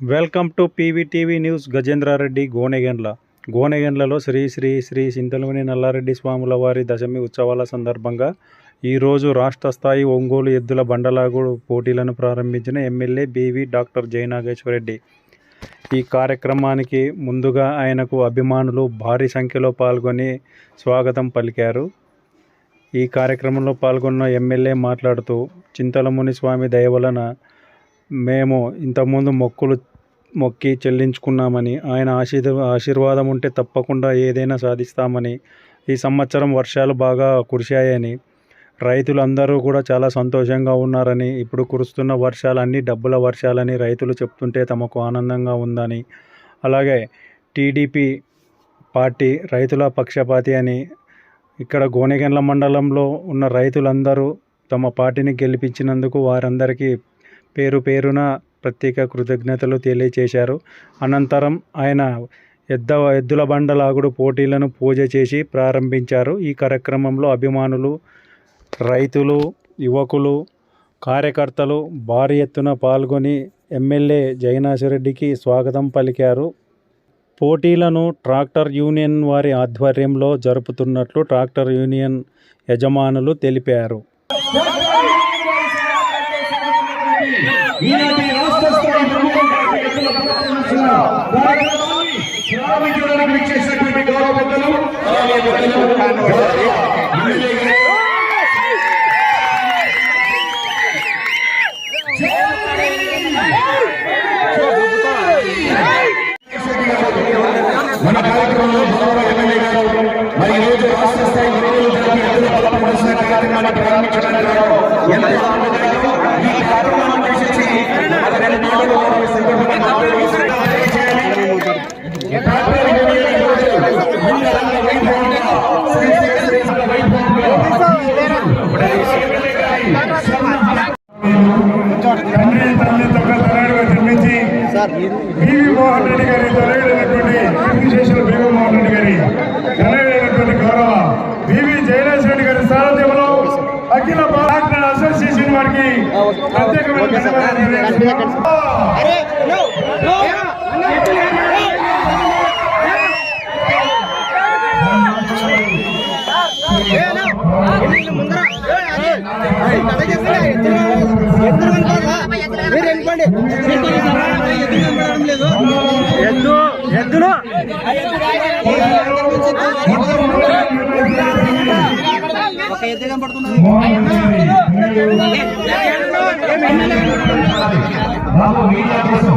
Welcome to PVTV news Gajendra Reddy Gonegandla. గోనెగండ్లలో Shri Shri Sri Sinthalamani Nallareddy స్వాముల వారి దశమి ఉత్సవాల సందర్భంగా ఈరోజు రాష్ట్ర స్థాయి ఒంగోలు ఎద్దుల బండలాగుడు పోటీలను ప్రారంభించిన ఎమ్మెల్యే బీవీ డాక్టర్ జయనాగేశ్వరరెడ్డి ఈ కార్యక్రమానికి ముందుగా ఆయనకు అభిమానులు భారీ సంఖ్యలో పాల్గొని స్వాగతం పలికారు. ఈ కార్యక్రమంలో పాల్గొన్న ఎమ్మెల్యే మాట్లాడుతూ చింతలముని స్వామి దయవలన మేము ఇంతకుముందు మొక్కులు మొక్కి చెల్లించుకున్నామని ఆయన ఆశీర్ ఆశీర్వాదం ఉంటే తప్పకుండా ఏదైనా సాధిస్తామని ఈ సంవత్సరం వర్షాలు బాగా కురిశాయని రైతులందరూ కూడా చాలా సంతోషంగా ఉన్నారని ఇప్పుడు కురుస్తున్న వర్షాలన్నీ డబ్బుల వర్షాలని రైతులు చెప్తుంటే తమకు ఆనందంగా ఉందని. అలాగే టీడీపీ పార్టీ రైతుల పక్షపాతి అని ఇక్కడ గోనెగండ్ల మండలంలో ఉన్న రైతులందరూ తమ పార్టీని గెలిపించినందుకు వారందరికీ పేరు పేరున ప్రత్యేక కృతజ్ఞతలు తెలియచేశారు. అనంతరం ఆయన ఎద్ద ఎద్దుల బండలాగుడు పోటీలను పూజ చేసి ప్రారంభించారు. ఈ కార్యక్రమంలో అభిమానులు రైతులు యువకులు కార్యకర్తలు భారీ ఎత్తున పాల్గొని ఎమ్మెల్యే జయనాథరెడ్డికి స్వాగతం పలికారు. పోటీలను ట్రాక్టర్ యూనియన్ వారి ఆధ్వర్యంలో జరుపుతున్నట్లు ట్రాక్టర్ యూనియన్ యజమానులు తెలిపారు ఈనాటి రాష్ట్ర స్థాయి ప్రముఖ కార్యకర్తల ప్రదర్శన కార్యక్రమాన్ని ప్రారంభించడానికి విచ్చేసినటువంటి గౌరవ పెద్దలు మన కార్యక్రమంలో గౌరవ ఎమ్మెల్యే గారు మరి ఈ రోజు రాష్ట్ర స్థాయి ఒంగోలు జాతీయ ఎద్దుల బల కార్యక్రమాన్ని ప్రారంభించడానికి ఎంతో ఆనందకరం. ఈ కార్యక్రమం చేసి మన రెండు మాటలు వారి సందర్భంగా మాట్లాడుతూ ట్రాక్టర్ యూనియన్ ఈరోజు అంగరంగ వైభవంగా శ్రీ శ్రీ శ్రీ శ్రీ వైభవంగా తండ్రి తల్లి తొక్క తనయుడుగా జన్మించి బివి మోహన్ రెడ్డి గారి తనయుడైనటువంటి కీర్తిశేషులు బివి మోహన్ రెడ్డి గారి తనయుడైనటువంటి గౌరవ బివి జయరాజ్ రెడ్డి గారి సారథ్యంలో అఖిల భారత అసోసియేషన్ వారికి ప్రత్యేకమైన ధన్యవాదాలు ఎద్దు ఎద్దులు. ఒక ఎద్దు కనపడుతున్నది బాబు మీడియా కోసం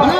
ਹਲੋ